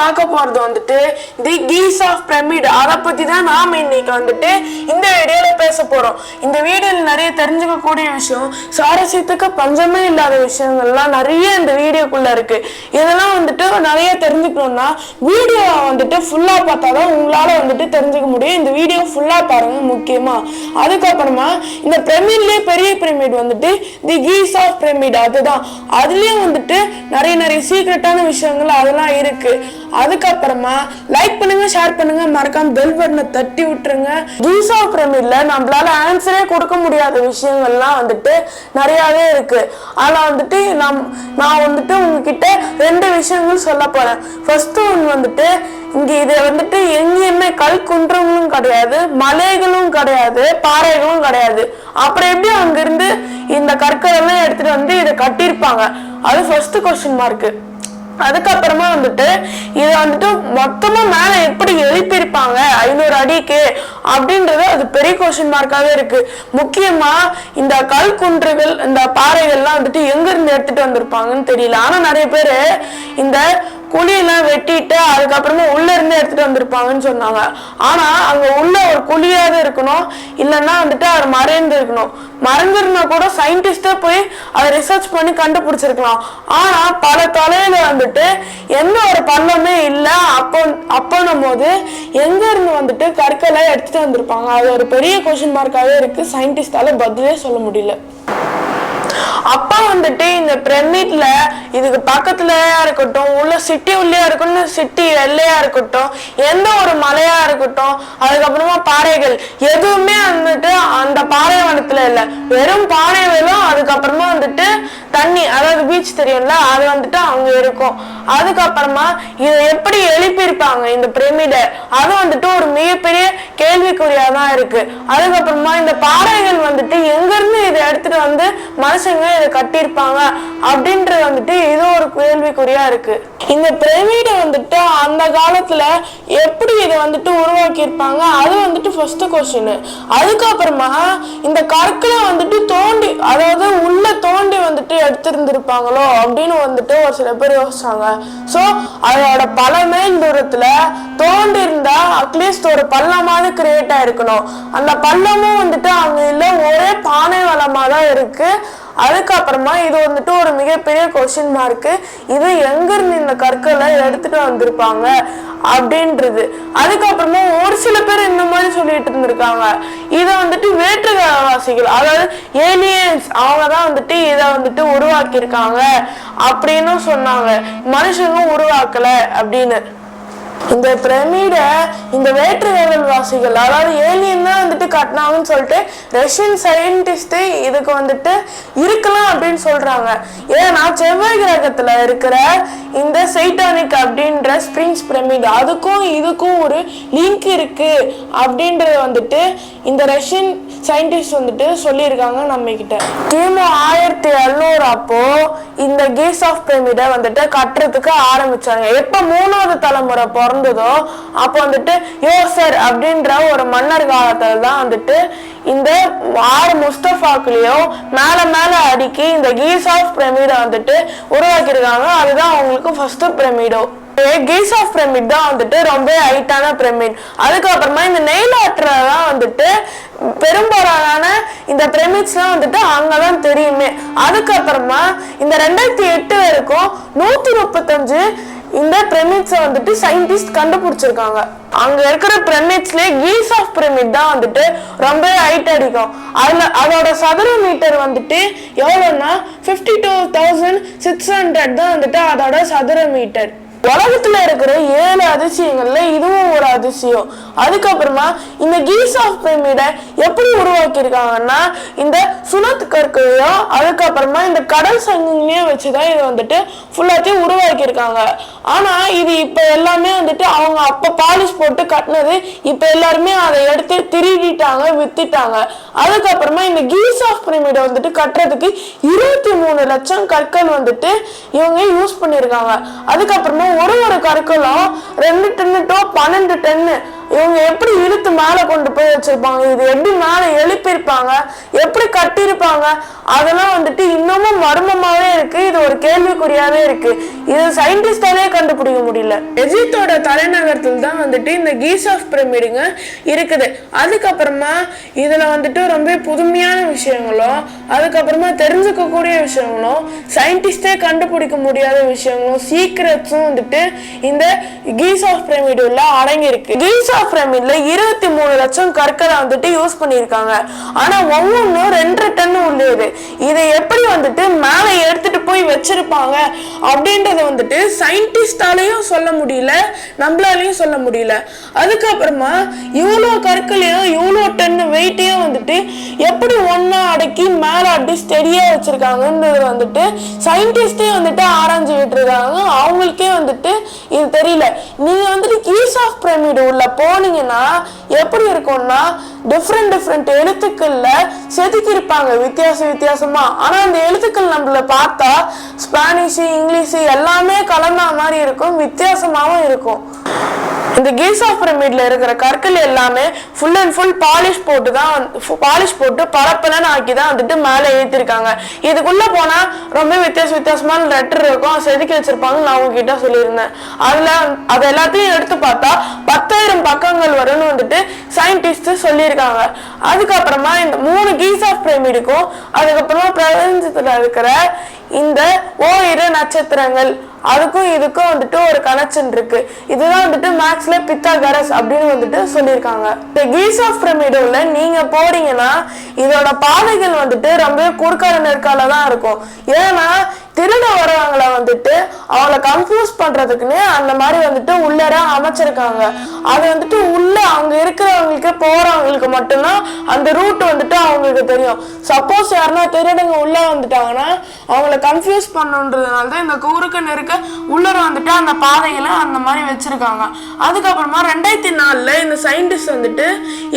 பார்க்க போறது வந்துட்டு தி கீஸ் ஆஃப் பிரமிட் அதை பத்தி தான் நாம இன்னைக்கு வந்துட்டு இந்த வீடியோல பேச போறோம். இந்த வீடியோல நிறைய தெரிஞ்சுக்கக்கூடிய விஷயம் சுவாரஸ்யத்துக்கு பஞ்சமே இல்லாத விஷயங்கள்லாம் நிறைய இந்த வீடியோக்குள்ள இருக்கு. இதெல்லாம் வந்துட்டு நிறைய தெரிஞ்சுக்கணும்னா வீடியோ வந்துட்டு ஃபுல்லா பார்த்தாதான் உங்களால வந்துட்டு தெரிஞ்சுக்க முடியும். இந்த வீடியோ ஃபுல்லா பாருங்க முக்கியமா. அதுக்கப்புறமா இந்த பிரமிட்லயே பெரிய பிரமிட் வந்துட்டு தி கீஸ் ஆஃப் பிரமிட் அதுதான். அதுலயும் வந்துட்டு நிறைய நிறைய சீக்ரெட்டான விஷயங்கள் அதெல்லாம் இருக்கு. அதுக்கப்புறமா லைக் பண்ணுங்க ஷேர் பண்ணுங்க. மறக்காம பெல் பட்டனை தட்டி விட்டுருங்க. கீஸ் ஆஃப் பிரமிட்ல நம்மளால ஆன்சரே கொடுக்க முடியாத விஷயங்கள்லாம் வந்துட்டு நிறையாவே இருக்கு. அதில் வந்துட்டு நம் நான் வந்துட்டு உங்ககிட்ட ரெண்டு விஷயங்கள் சொல்ல போறேன். ஃபர்ஸ்ட் ஒன்று வந்துட்டு இங்கே இது வந்துட்டு எங்கேயுமே கல் குன்றங்களும் கிடையாது மலைகளும் கிடையாது பாறைகளும் கிடையாது. அப்புறம் எப்படி அங்கிருந்து இந்த கற்கள் எல்லாம் எடுத்துட்டு வந்து இதை கட்டியிருப்பாங்க? அது ஃபர்ஸ்ட் கொஸ்டின் மார்க்கு அதுக்கப்புறமா வந்துட்டு இது வந்துட்டு மொத்தமா மேல எப்படி எழுப்பியிருப்பாங்க? ஐநூறு அடிக்கு அப்படின்றது அது பெரிய கொஸ்டின் மார்க்காவே இருக்கு. முக்கியமா இந்த கல் குன்றுகள் இந்த பாறைகள்லாம் வந்துட்டு எங்க இருந்து எடுத்துட்டு வந்திருப்பாங்கன்னு தெரியல. ஆனா நிறைய பேரு இந்த குழியெல்லாம் வெட்டிட்டு அதுக்கப்புறமா உள்ள இருந்து எடுத்துட்டு வந்திருப்பாங்கன்னு சொன்னாங்க. ஆனா அங்க உள்ள ஒரு குழியாவது இருக்கணும். இல்லைன்னா வந்துட்டு அவர் மறைந்து இருக்கணும் மறைஞ்சிருந்தா கூட சயின்டிஸ்டே போய் அதை ரிசர்ச் பண்ணி கண்டுபிடிச்சிருக்கலாம். ஆனா பல தொலைல வந்துட்டு எந்த ஒரு பள்ளமே இல்லை. அப்போ அப்போன்னும் போது எங்க இருந்து வந்துட்டு கற்களை எடுத்துட்டு வந்திருப்பாங்க? அது ஒரு பெரிய கொஸ்டின் மார்க்காவே இருக்கு. சயின்டிஸ்டால பதிலே சொல்ல முடியல. அப்பா வந்துட்டு இந்த பிரமிட்ல இதுக்கு பக்கத்துலயா இருக்கட்டும் உள்ள சிட்டி உள்ளேயா இருக்கட்டும் சிட்டி எல்லையா இருக்கட்டும் எந்த ஒரு மலையா இருக்கட்டும் அதுக்கப்புறமா பாறைகள். எதுவுமே வந்துட்டு அந்த பாலைவனத்துல இல்ல. வெறும் பாறைகளும் அதுக்கப்புறமா வந்துட்டு தண்ணி அதாவது பீச் தெரியும்ல அது வந்துட்டு அங்க இருக்கும். அதுக்கப்புறமா இதை எப்படி எழுப்பியிருப்பாங்க இந்த பிரமிடை? அது வந்துட்டு ஒரு மிகப்பெரிய கேள்விக்குறியா தான் இருக்கு. அதுக்கப்புறமா இந்த பாறைகள் வந்துட்டு எங்க இருந்து இதை எடுத்துட்டு வந்து மனுஷங்க இதை கட்டியிருப்பாங்க அப்படின்றது வந்துட்டு இது ஒரு கேள்விக்குறியா இருக்கு. இந்த பிரமிடை வந்துட்டு அந்த காலத்துல எப்படி இதை வந்துட்டு உருவாக்கியிருப்பாங்க? அது வந்துட்டு ஃபர்ஸ்ட் கொஸ்டின் அதுக்கப்புறமா இந்த கற்களை வந்துட்டு தோண்டி அதாவது உள்ள தோண்டி வந்துட்டு எடுத்திருந்திருப்பாங்களோ அப்படின்னு வந்துட்டு ஒரு சில பேர் யோசிச்சாங்க. ஸோ அதோட பல மைல் தூரத்துல தோண்டி இருந்தா அட்லீஸ்ட் ஒரு பள்ளமாவது கிரியேட் ஆயிருக்கணும். அந்த பள்ளமும் வந்துட்டு அங்க இல்ல ஒரே பானை வளமா தான் இருக்கு. அதுக்கப்புறமா இது வந்துட்டு ஒரு மிகப்பெரிய கொஷின் மார்க்கு இது எங்கிருந்து இந்த கற்களை எடுத்துட்டு வந்திருப்பாங்க அப்படின்றது. அதுக்கப்புறமா ஒரு சில பேர் இந்த மாதிரி சொல்லிட்டு இருந்திருக்காங்க. இதை வந்துட்டு வேற்றுவாசிகள் அதாவது ஏலியன்ஸ் அவங்க தான் வந்துட்டு இதை வந்துட்டு உருவாக்கியிருக்காங்க. அப்படின்னு சொன்னாங்க. மனுஷங்க உருவாக்கல அப்படின்னு. இந்த பிரமிடை இந்த வேற்றுவேரல் வாசிகள் அதாவது ஏலியன் தான் வந்துட்டு கட்டினாங்கன்னு சொல்லிட்டு ரஷ்யன் சயின்டிஸ்ட் இதுக்கு வந்துட்டு இருக்கலாம் அப்படின்னு சொல்றாங்க. ஏன்னா செவ்வாய் கிரகத்துல இருக்கிற இந்த சைட்டானிக் அப்படின்ற ஸ்பிரிங்ஸ் பிரமிட் அதுக்கும் இதுக்கும் ஒரு லிங்க் இருக்கு அப்படின்றது வந்துட்டு இந்த ரஷ்யன் சயின்டிஸ்ட் வந்துட்டு சொல்லியிருக்காங்க நம்ம கிட்ட கிமு ஆயிரத்தி எழுநூறு அப்போ இந்த கேஸ் ஆஃப் பிரமிடை வந்துட்டு கட்டுறதுக்கு ஆரம்பிச்சாங்க. எப்போ மூணாவது தலைமுறை பிறந்ததோ அப்போ வந்துட்டு யோசர் அப்படின்ற ஒரு மன்னர் காலத்துல தான் வந்துட்டு இந்த ஆறு முஸ்தபாக்குலயோ மேல மேல அடுக்கி இந்த கீஸ் ஆஃப் பிரமிடை வந்துட்டு உருவாக்கியிருக்காங்க. அதுதான் அவங்களுக்கு ஃபர்ஸ்ட் பிரமிடோ கீஸ் ஆஃப் பிரமிட் தான் வந்துட்டு ரொம்ப ஹைட்டான பிரமிட். அதுக்கப்புறமா இந்த நெயில் ஆற்றுலாம் வந்துட்டு பெரும்பாலான இந்த பிரமிட்ஸ்லாம் வந்துட்டு அங்கதான் தெரியுமே. அதுக்கப்புறமா இந்த ரெண்டாயிரத்தி எட்டு வரைக்கும் நூத்தி முப்பத்தஞ்சு இந்த பிரமிட்ஸை வந்துட்டு சயின்டிஸ்ட் கண்டுபிடிச்சிருக்காங்க. அங்க இருக்கிற பிரமிட்ஸ்ல கீஸ் ஆஃப் பிரமிட் தான் வந்துட்டு ரொம்ப ஹைட் அடிக்கும். அதுல அதோட சதுர மீட்டர் வந்துட்டு எவ்வளோன்னா fifty two thousand six hundred தான் வந்துட்டு அதோட சதுர மீட்டர் உலகத்துல இருக்கிற ஏழு அதிசயங்கள்ல இதுவும் ஒரு அதிசயம். அதுக்கப்புறமா இந்த கீஸ் ஆஃப் பிரமிடை எப்படி உருவாக்கியிருக்காங்கன்னா இந்த சுனத் கற்களையும் அதுக்கப்புறமா இந்த கடல் சங்கிலையும் வச்சுதான் இதை வந்துட்டு ஃபுல்லாத்தையும் உருவாக்கியிருக்காங்க. ஆனா இது இப்ப எல்லாமே வந்துட்டு அவங்க அப்ப பாலிஷ் போட்டு கட்டினது இப்ப எல்லாருமே அதை எடுத்து திருடிட்டாங்க வித்துட்டாங்க. அதுக்கப்புறமா இந்த கீஸ் ஆஃப் பிரமிடை வந்துட்டு கட்டுறதுக்கு இருபத்தி மூணு லட்சம் கற்கள் வந்துட்டு இவங்க யூஸ் பண்ணியிருக்காங்க. அதுக்கப்புறமா ஒரு ஒரு கற்களும் ரெண்டு டென்னு டோ பன்னெண்டு டென்னு. இவங்க எப்படி இழுத்து மேலே கொண்டு போய் வச்சிருப்பாங்க? இது எப்படி மேலே எழுப்பியிருப்பாங்க? எப்படி கட்டியிருப்பாங்க? அதெல்லாம் வந்துட்டு இன்னமும் மர்மமாவே இருக்கு. இது ஒரு கேள்விக்குறியாவே இருக்கு. இது சயின்டிஸ்டாலே கண்டுபிடிக்க முடியல. எஜிப்தோட தலைநகரத்தில் தான் வந்துட்டு இந்த கீஸ் ஆஃப் பிரமிடுங்க இருக்குது. அதுக்கப்புறமா இதுல வந்துட்டு ரொம்ப புதுமையான விஷயங்களும் அதுக்கப்புறமா தெரிஞ்சுக்கக்கூடிய விஷயங்களும் சயின்டிஸ்டே கண்டுபிடிக்க முடியாத விஷயங்களும் சீக்ரெட்ஸும் வந்துட்டு இந்த கீஸ் ஆஃப் பிரமிடுல உள்ள கீஸ் ஆஃப் பிரமிட்ல இருபத்தி மூணு லட்சம் கற்களை வந்துட்டு யூஸ் பண்ணியிருக்காங்க. ஆனா ஒவ்வொன்றும் ரெண்டு டன் உள்ளது. இதை எப்படி வந்துட்டு மேலே எடுத்துட்டு போய் வச்சிருப்பாங்க அப்படின்றத வந்துட்டு சயின்டிஸ்டாலையும் சொல்ல முடியல நம்மளாலையும் சொல்ல முடியல. அதுக்கப்புறமா இவ்வளோ கற்களையும் இவ்வளோ டன் வெயிட்டையும் வந்துட்டு எப்படி ஒன்றா அடக்கி மேலே அப்படி ஸ்டெடியாக வச்சிருக்காங்கன்றது வந்துட்டு சயின்டிஸ்டே வந்துட்டு ஆராய்ஞ்சு விட்டுருக்காங்க. அவங்களுக்கே வந்துட்டு இது தெரியல. நீங்க வந்துட்டு கீஸ் ஆஃப் பிரமிடு உள்ள போனீங்கன்னா எப்படி இருக்கும்னா டிஃப்ரெண்ட் டிஃப்ரெண்ட் எழுத்துக்கள்ல செதுக்கியிருப்பாங்க வித்தியாச வித்தியாசமா. ஆனா அந்த எழுத்துக்கள் நம்மள பார்த்தா ஸ்பானிஷ் இங்கிலீஷ் எல்லாமே கலந்த மாதிரி இருக்கும் வித்தியாசமாகவும் இருக்கும். இந்த கீஸ் ஆஃப் பிரமிட்ல இருக்கிற கற்கள் எல்லாமே ஃபுல் அண்ட் ஃபுல் பாலிஷ் போட்டு தான் பாலிஷ் போட்டு பரப்பலன்னு ஆக்கி தான் வந்துட்டு மேலே ஏற்றிருக்காங்க இதுக்குள்ள போனால் ரொம்ப வித்தியாச வித்தியாசமான லெட்டர் இருக்கும். செதுக்கி வச்சிருப்பாங்க நான் உங்ககிட்ட சொல்லியிருந்தேன். அதில் அது எல்லாத்தையும் எடுத்து பார்த்தா பத்தாயிரம் பக்கங்கள் வரும்னு வந்துட்டு சயின்டிஸ்ட் சொல்லியிருக்காங்க. அதுக்கப்புறமா இந்த மூணு கீஸ் ஆஃப் பிரமிடுக்கும் அதுக்கப்புறமா பிரபஞ்சத்தில் இருக்கிற இந்த ஓரிரு நட்சத்திரங்கள் அதுக்கும் இதுக்கும் வந்துட்டு ஒரு கனெக்ஷன் இருக்கு. இதுதான் வந்துட்டு மேக்ஸ்ல பித்தாகரஸ் அப்படின்னு வந்துட்டு சொல்லியிருக்காங்க. இந்த கீஸ் ஆஃப் பிரமிடோல நீங்க போறீங்கன்னா இதோட பாதைகள் வந்துட்டு ரொம்ப குறுக்கால நெருக்கால தான் இருக்கும். ஏன்னா திருட வரவங்களை வந்துட்டு அவங்கள கன்ஃபியூஸ் பண்றதுக்குன்னு அந்த மாதிரி வந்துட்டு உள்ளர அமைச்சிருக்காங்க. அது வந்துட்டு உள்ள அங்க இருக்கிறவங்களுக்கு போறவங்களுக்கு மட்டும்தான் அந்த ரூட் வந்துட்டு அவங்களுக்கு தெரியும். சப்போஸ் யாருன்னா திருடங்க உள்ள வந்துட்டாங்கன்னா அவங்கள கன்ஃபியூஸ் பண்ணுன்றதுனால தான் இந்த குறுக்க நெருக்க உள்ளர வந்துட்டு அந்த பாதையில அந்த மாதிரி வச்சிருக்காங்க. அதுக்கப்புறமா ரெண்டாயிரத்தி நாலுல இந்த சயின்டிஸ்ட் வந்துட்டு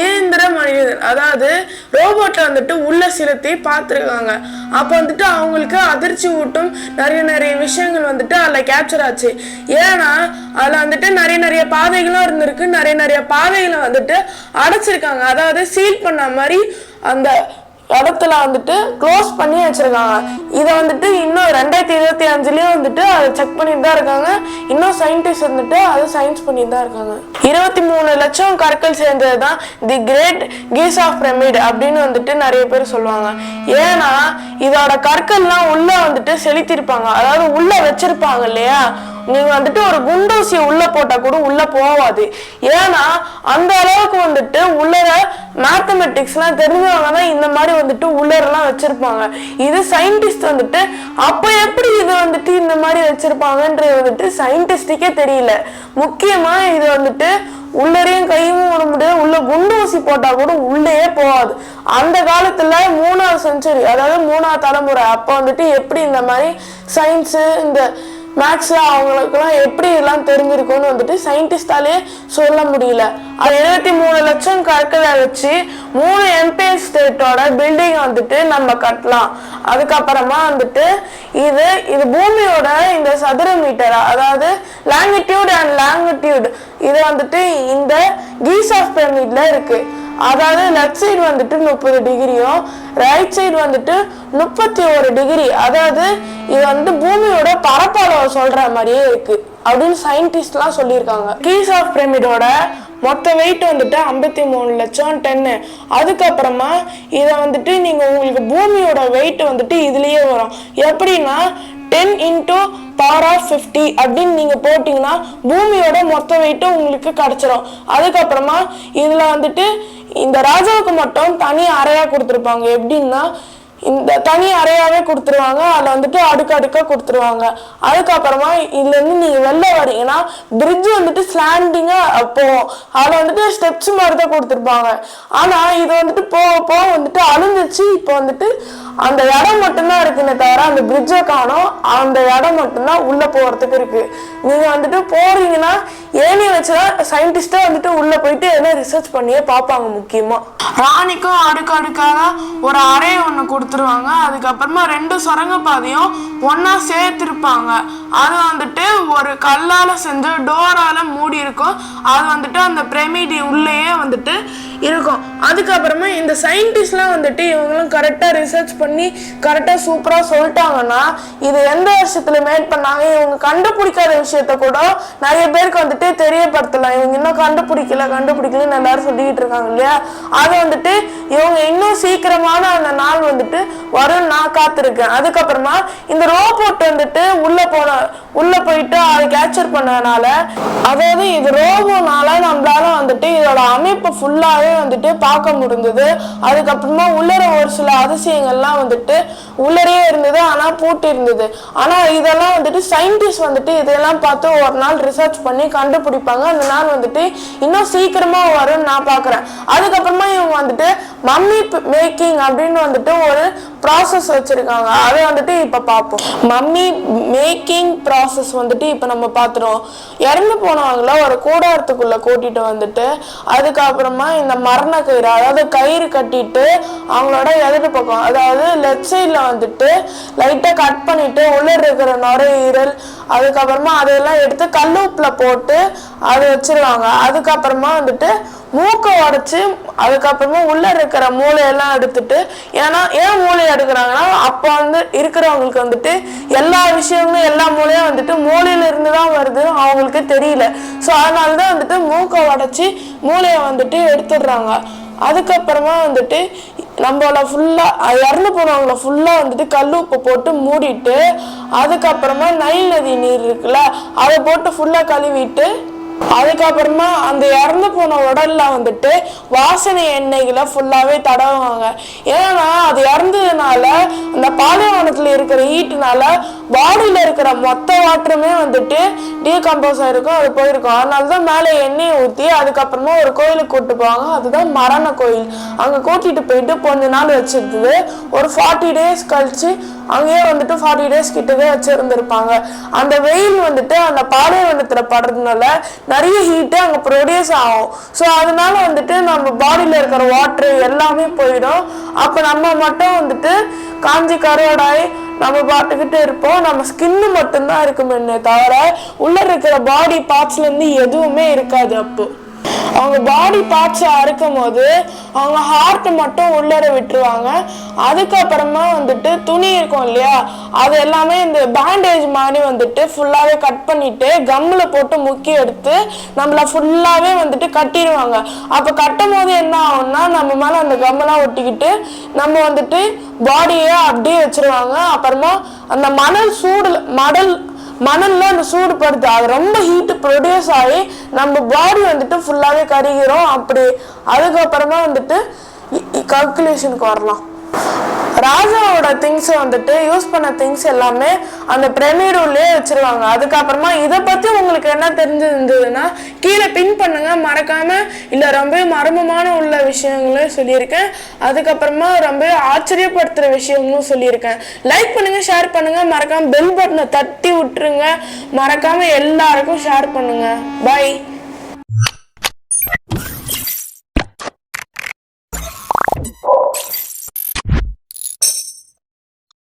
இயந்திர மனிதர் அதாவது ரோபோட்டை வந்துட்டு உள்ள செலுத்தி பார்த்துருக்காங்க. அப்போ வந்துட்டு அவங்களுக்கு அதிர்ச்சி ஊட்டும் நிறைய நிறைய விஷயங்கள் வந்துட்டு அதில் கேப்சர் ஆச்சு. ஏன்னா அதில் வந்துட்டு நிறைய நிறைய பாதைகளும் இருந்திருக்கு. நிறைய நிறைய பாதைகளை வந்துட்டு அடைச்சிருக்காங்க. அதாவது சீல் பண்ண மாதிரி அந்த இடத்துல வந்துட்டு க்ளோஸ் பண்ணி வச்சிருக்காங்க. இதை வந்துட்டு இன்னும் ரெண்டாயிரத்தி இருபத்தி அஞ்சுலயும் வந்துட்டு அதை செக் பண்ணிட்டு தான் இருக்காங்க. இன்னும் சயின்டிஸ்ட் வந்துட்டு அதை சயின்ஸ் பண்ணிட்டு தான் இருக்காங்க. இருபத்தி மூணு லட்சம் கற்கள் சேர்ந்தது தான் the great Giza of pyramid அப்படின்னு வந்துட்டு நிறைய பேர் சொல்லுவாங்க. ஏன்னா இதோட கற்கள்லாம் உள்ள வந்துட்டு செலுத்திருப்பாங்க அதாவது உள்ள வச்சிருப்பாங்க இல்லையா? நீங்க வந்துட்டு ஒரு குண்டூசியை உள்ள போட்டா கூட உள்ள போகாது ஏன்னா அந்த அளவுக்கு வந்துட்டு உள்ளர மேத்தமெட்டிக்ஸ்லாம் தெரிஞ்சவங்க தான் இந்த மாதிரி வந்துட்டு உள்ளரெல்லாம் வச்சிருப்பாங்க. இது சயின்டிஸ்ட் வந்துட்டு அப்போ எப்படி இது வந்துட்டு இந்த மாதிரி வச்சிருப்பாங்கன்றது வந்துட்டு சயின்டிஸ்டுக்கே தெரியல. முக்கியமா இது வந்துட்டு உள்ளரையும் கையும் விட முடியாது. உள்ள குண்டு ஊசி போட்டா கூட உள்ளே போகாது. அந்த காலத்துல மூணாவது செஞ்சுரி அதாவது மூணாவது தலைமுறை அப்போ வந்துட்டு எப்படி இந்த மாதிரி சயின்ஸு இந்த மேக்ஸில் அவங்களுக்குலாம் எப்படி இதெல்லாம் தெரிஞ்சிருக்கும்னு வந்துட்டு சயின்டிஸ்டாலே சொல்ல முடியல. அது எழுபத்தி மூணு லட்சம் கற்களை வச்சு மூணு எம்பையர் ஸ்டேட்டோட பில்டிங் வந்துட்டு நம்ம கட்டலாம். அதுக்கப்புறமா வந்துட்டு இது இது பூமியோட இந்த சதுர மீட்டர் அதாவது லாங்கிடியூட் அண்ட் லாங்கிடியூட் இது வந்துட்டு இந்த கீஸ் ஆஃப் பிரமிட்ல இருக்குது அதாவது லெஃப்ட் சைடு வந்துட்டு முப்பது டிகிரியும் ரைட் சைடு வந்துட்டு முப்பத்தி ஒரு டிகிரி அதாவது இது வந்து பூமியோட பரப்பளவு சொல்ற மாதிரியே இருக்கு. அப்படின்னு சயின்டிஸ்ட்லாம் சொல்லியிருக்காங்க. கீஸ் ஆஃப் பிரமிடோட மொத்த வெயிட் வந்துட்டு ஐம்பத்தி மூணு லட்சம் டென்னு அதுக்கப்புறமா இதை வந்துட்டு நீங்கள் உங்களுக்கு பூமியோட வெயிட் வந்துட்டு இதுலேயே வரும். எப்படின்னா ten into power of fifty அப்படின்னு நீங்கள் போட்டிங்கன்னா பூமியோட மொத்த வெயிட்டும் உங்களுக்கு கிடச்சிரும். அதுக்கப்புறமா இதில் வந்துட்டு இந்த ராஜாவுக்கு மட்டும் தனி அறையாக கொடுத்துருப்பாங்க. எப்படின்னா இந்த தனி அறையாவே கொடுத்துருவாங்க. அதில் வந்துட்டு அடுக்கு அடுக்காக கொடுத்துருவாங்க. அதுக்கப்புறமா இதுலேருந்து நீங்கள் வெளில வரீங்கன்னா பிரிட்ஜ் வந்துட்டு ஸ்லாண்டிங்காக போகும். அதில் வந்துட்டு ஸ்டெப்ஸ் மாதிரி தான் கொடுத்துருப்பாங்க. ஆனால் இது வந்துட்டு போக போக வந்துட்டு அழிஞ்சிச்சு. இப்போ வந்துட்டு அந்த இடம் மட்டும்தான் இருக்குன்னு தவிர அந்த பிரிட்ஜை காணும். அந்த இடம் மட்டும்தான் உள்ளே போகிறதுக்கு இருக்கு. நீங்கள் வந்துட்டு போறீங்கன்னா ஏணி வச்சுதான் சயின்டிஸ்டா வந்துட்டு உள்ள போயிட்டு எதனா ரிசர்ச் பண்ணியே பார்ப்பாங்க முக்கியமா. ராணிக்கும் அடுக்கு அடுக்காக ஒரு அறை ஒன்று கொடுத்துருவாங்க. அதுக்கப்புறமா ரெண்டு சுரங்க பாதையும் ஒன்றா சேர்த்திருப்பாங்க. அது வந்துட்டு ஒரு கல்லால செஞ்ச டோரால மூடி இருக்கும். அது வந்துட்டு அந்த பிரமிடி உள்ளேயே வந்துட்டு இருக்கும். அதுக்கப்புறமா இந்த சயின்டிஸ்ட்லாம் வந்துட்டு இவங்களும் கரெக்டாக ரிசர்ச் பண்ணி கரெக்டாக சூப்பராக சொல்லிட்டாங்கன்னா இது எந்த வருஷத்துல மேட் பண்ணாங்க இவங்க கண்டுபிடிக்காத விஷயத்த கூட நிறைய பேருக்கு வந்துட்டு தெரியப்படுத்தலாம். இவங்க இன்னும் கண்டுபிடிக்கல கண்டுபிடிக்கலன்னு எல்லாரும் சொல்லிக்கிட்டு இருக்காங்க இல்லையா? அது வந்துட்டு இவங்க இன்னும் சீக்கிரமான அந்த நாள் வந்துட்டு வரும்னு நான் காத்திருக்கேன். அதுக்கப்புறமா இந்த ரோபோட் வந்துட்டு உள்ள போன உள்ள போயிட்டு அதை கேப்சர் பண்ணதுனால அதாவது இது ரோபோனால நம்மளால வந்துட்டு இதோட அமைப்பு ஃபுல்லாவே வந்துட்டு பார்க்க முடிஞ்சது. அதுக்கப்புறமா உள்ளர ஒரு சில அதிசயங்கள்லாம் வந்துட்டு உள்ளரே இருந்தது ஆனால் பூட்டி இருந்தது. ஆனால் இதெல்லாம் வந்துட்டு சயின்டிஸ்ட் வந்துட்டு இதெல்லாம் பார்த்து ஒரு நாள் ரிசர்ச் பண்ணி கண்டுபிடிப்பாங்க. அந்த நாள் வந்துட்டு இன்னும் சீக்கிரமாக வரும்னு நான் பார்க்குறேன். அதுக்கப்புறமா இவங்க வந்துட்டு மம்மி மேக்கிங் அப்படின்னு வந்துட்டு ஒரு ப்ராசஸ் வச்சுருக்காங்க. அதை வந்துட்டு இப்போ பார்ப்போம். மம்மி மேக்கிங் ப்ராசஸ் வந்துட்டு இப்போ நம்ம பார்த்துருவோம் இறந்து போனவங்கள ஒரு கூடாரத்துக்குள்ளே கூட்டிட்டு வந்துட்டு அதுக்கப்புறமா இந்த மரண கயிறு அதாவது கயிறு கட்டிட்டு அவங்களோட எதிர்ப்பு பக்கம் அதாவது லெஃப்ட் சைடில் வந்துட்டு லைட்டாக கட் பண்ணிவிட்டு உள்ள இருக்கிற நுரையீரல் அதுக்கப்புறமா அதையெல்லாம் எடுத்து கல் உப்பில் போட்டு அதை வச்சிருவாங்க. அதுக்கப்புறமா வந்துட்டு மூக்கை உடச்சி அதுக்கப்புறமா உள்ளே இருக்கிற மூளையெல்லாம் எடுத்துட்டு ஏன்னா ஏன் மூளை எடுக்கிறாங்கன்னா அப்போ வந்து இருக்கிறவங்களுக்கு வந்துட்டு எல்லா விஷயங்களும் எல்லா மூளையும் வந்துட்டு மூளையிலிருந்து தான் வருது அவங்களுக்கு தெரியல. ஸோ அதனால தான் வந்துட்டு மூக்கை உடச்சி மூளையை வந்துட்டு எடுத்துடுறாங்க. அதுக்கப்புறமா வந்துட்டு நம்மள ஃபுல்லாக இறந்து போனவங்கள ஃபுல்லாக வந்துட்டு கல் உப்பு போட்டு மூடிட்டு அதுக்கப்புறமா நைல் நதி நீர் இருக்குல்ல அதை போட்டு ஃபுல்லாக கழுவிட்டு அதுக்கப்புறமா அந்த இறந்து போன உடல்ல வந்துட்டு வாசனை எண்ணெய்களை ஃபுல்லாவே தடவுவாங்க. ஏன்னா அது இறந்ததுனால அந்த பாலைவனத்துல இருக்கிற ஹீட்டுனால பாடியில இருக்கிற மொத்த வாட்டருமே வந்துட்டு டீகம்போஸ் ஆயிருக்கும் அது போயிருக்கும். அதனால தான் மேலே எண்ணெயை ஊற்றி அதுக்கப்புறமா ஒரு கோயிலுக்கு கூட்டு போவாங்க. அதுதான் மரண கோயில். அங்கே கூட்டிட்டு போயிட்டு கொஞ்ச நாள் வச்சிருந்தது. ஒரு ஃபார்ட்டி டேஸ் கழிச்சு அங்கேயே வந்துட்டு ஃபார்ட்டி டேஸ் கிட்டவே வச்சிருந்திருப்பாங்க. அந்த வெயில் வந்துட்டு அந்த பாலைவனத்துல படுறதுனால நிறைய ஹீட்டு அங்கே ப்ரொடியூஸ் ஆகும். ஸோ அதனால வந்துட்டு நம்ம பாடியில் இருக்கிற வாட்ரு எல்லாமே போயிடும். அப்போ நம்ம மட்டும் வந்துட்டு காஞ்சி கருவடாய் நம்ம பாட்டுக்கிட்டே இருப்போம். நம்ம ஸ்கின்னு மட்டும்தான் இருக்குமே தவிர உள்ளே இருக்கிற பாடி பார்ட்ஸ்லேருந்து எதுவுமே இருக்காது அப்போது அவங்க பாடி பார்ட்ஸை அறுக்கும் போது அவங்க ஹார்ட் மட்டும் உள்ளர விட்டுருவாங்க. அதுக்கப்புறமா வந்துட்டு துணி இருக்கும் இல்லையா? அது எல்லாமே இந்த பேண்டேஜ் மாதிரி வந்துட்டு ஃபுல்லாகவே கட் பண்ணிட்டு கம்மில் போட்டு முக்கி எடுத்து நம்மள ஃபுல்லாகவே வந்துட்டு கட்டிடுவாங்க. அப்போ கட்டும் போது என்ன ஆகும்னா நம்ம மேலே அந்த கம்மெல்லாம் ஒட்டிக்கிட்டு நம்ம வந்துட்டு பாடியை அப்படியே வச்சிருவாங்க. அப்புறமா அந்த மணல் சூடு மடல் மணல்ல அந்த சூடுபடுத்து அது ரொம்ப ஹீட் ப்ரொடியூஸ் ஆகி நம்ம பாடி வந்துட்டு ஃபுல்லாகவே கருகிறோம். அப்படி அதுக்கப்புறமா வந்துட்டு கல்குலேஷனுக்கு வரலாம். ராஜாவோட திங்ஸை வந்துட்டு யூஸ் பண்ண திங்ஸ் எல்லாமே அந்த பிரமிட் உள்ளே வச்சிருவாங்க. அதுக்கப்புறமா இதை பற்றி உங்களுக்கு என்ன தெரிஞ்சிருந்ததுன்னா கீழே பின் பண்ணுங்கள் மறக்காமல் இல்லை ரொம்ப மர்மமான உள்ள விஷயங்களும் சொல்லியிருக்கேன். அதுக்கப்புறமா ரொம்ப ஆச்சரியப்படுத்துகிற விஷயங்களும் சொல்லியிருக்கேன். லைக் பண்ணுங்கள் ஷேர் பண்ணுங்கள் மறக்காமல் பெல் பட்டனை தட்டி விட்டுருங்க. மறக்காமல் எல்லாருக்கும் ஷேர் பண்ணுங்கள் பாய்